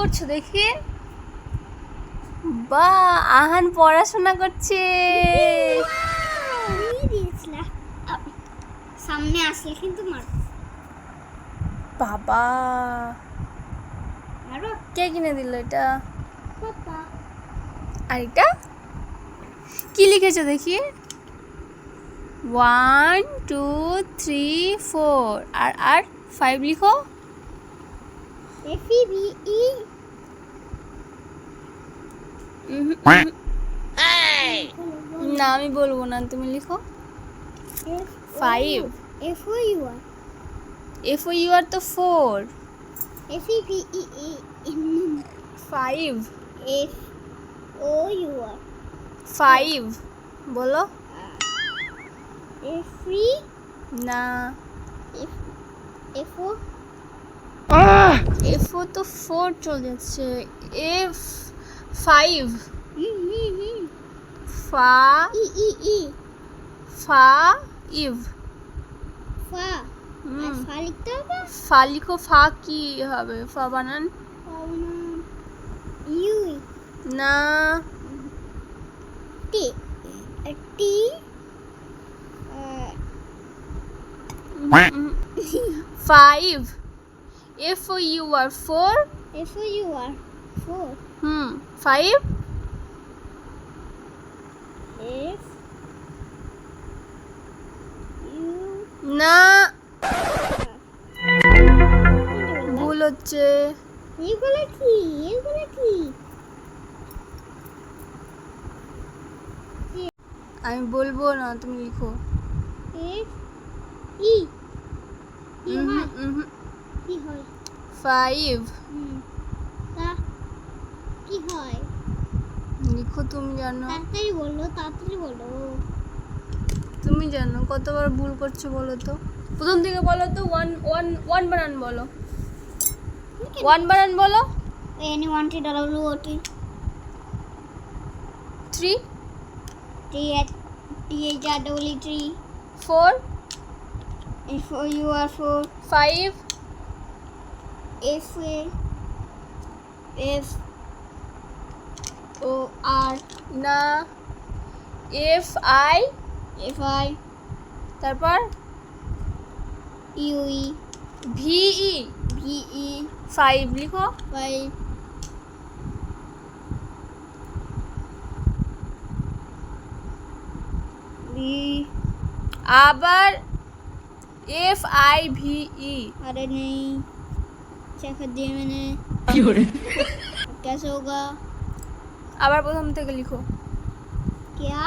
করছ দেখি? বা আহান পড়াশোনা করছে। সামনে আসলে কিন্তু মার। বাবা। কে কিনে দিল এটা? আর এটা? কি লিখেছো দেখি? ওয়ান টু থ্রি ফোর আর আর ফাইভ লিখো? উহুম। না আমি বলব না তুমি লিখো Five. F O U R F O U R তো four F E B E E five F O U R five বলো এফ ই না F F O F O তো ফোর চলে যাচ্ছে। এফ ফাইভ ফা ই ই ই। ফা eve. ফা। ফা লিখতে হবে? ফা লিখো ফা কি হবে? ফা বানান। ইউ। না। T. T. Five F O U R four F O U R four হুম ফাইভ এফ ইউ না ভুল হচ্ছে এগুলো কি এগুলো কি আমি বলব না তুমি লিখো। এফ ই কি হয় কি হয়? ফাইভ তা কি হয়? লিখো তুমি জানো। তাড়াতাড়ি বলো তাড়াতাড়ি বলো। তুমি জানো কতবার ভুল করছ বলো তো? প্রথম থেকে বলো তো ওয়ান ওয়ান ওয়ান বানান বলো। ওয়ান বানান বলো। Any one T W O T three T eight T H R W T four O U R four five if we if o r না এফ আই এফ আই তারপর U E V E V E five লিখো five আবার F I V E আরে নেই क्या कर दिया मैंने कैसे होगा আবার প্রথম থেকে লিখো क्या